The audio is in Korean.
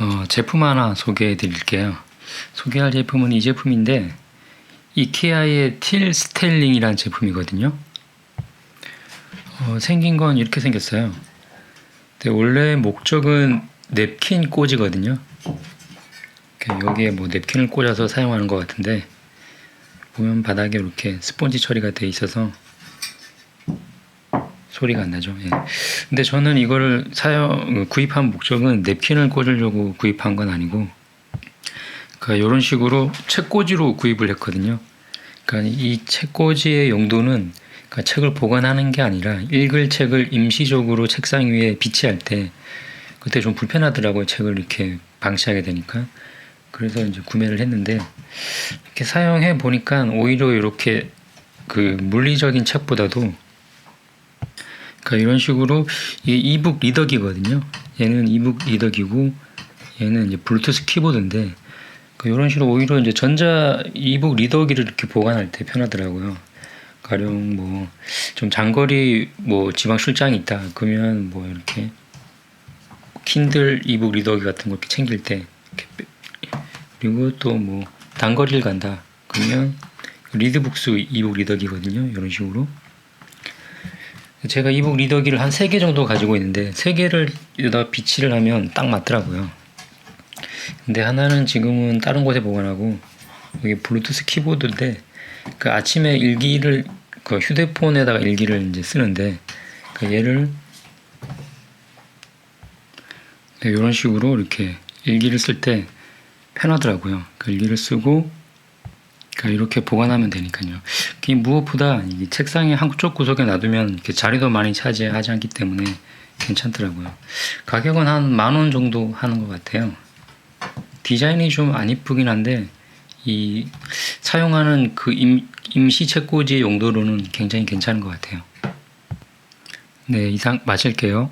어, 제품 하나 소개해 드릴게요. 소개할 제품은 이 제품인데 이케아의 틸 스텔링이라는 제품이거든요. 어, 생긴 건 이렇게 생겼어요. 근데 원래 목적은 냅킨 꽂이거든요. 여기에 뭐 냅킨을 꽂아서 사용하는 것 같은데 보면 바닥에 이렇게 스펀지 처리가 돼 있어서 소리가 안 나죠. 예. 근데 저는 이거를 사용 구입한 목적은 냅킨을 꽂으려고 구입한 건 아니고 그러니까 이런 식으로 책꽂이로 구입을 했거든요. 그러니까 이 책꽂이의 용도는 그러니까 책을 보관하는 게 아니라 읽을 책을 임시적으로 책상 위에 비치할 때 그때 좀 불편하더라고요. 책을 이렇게 방치하게 되니까. 그래서 이제 구매를 했는데 이렇게 사용해 보니까 오히려 이렇게 그 물리적인 책보다도 그러니까 이런 식으로 이게 이북 리더기거든요. 얘는 이북 리더기고 얘는 이제 블루투스 키보드인데 그 이런 식으로 오히려 이제 전자 이북 리더기를 이렇게 보관할 때 편하더라고요. 가령 뭐 좀 장거리 뭐 지방 출장이 있다 그러면 뭐 이렇게 킨들 이북 리더기 같은 거 이렇게 챙길 때 그리고 또 뭐 단거리를 간다 그러면 리드북스 이북 리더기거든요. 이런 식으로 제가 이북 리더기를 한 세 개 정도 가지고 있는데 세 개를 여기다 비치를 하면 딱 맞더라고요. 근데 하나는 지금은 다른 곳에 보관하고 여기 블루투스 키보드인데 그 아침에 일기를 그 휴대폰에다가 일기를 이제 쓰는데 그 얘를 이런 식으로 이렇게 일기를 쓸 때 편하더라고요. 그 일기를 쓰고 그러니까 이렇게 보관하면 되니까요. 그 무엇보다 이 책상의 한쪽 구석에 놔두면 이렇게 자리도 많이 차지하지 않기 때문에 괜찮더라고요. 가격은 한 만 원 정도 하는 것 같아요. 디자인이 좀 안 이쁘긴 한데 이 사용하는 그 임, 임시 책꽂이 용도로는 굉장히 괜찮은 것 같아요. 네, 이상 마칠게요.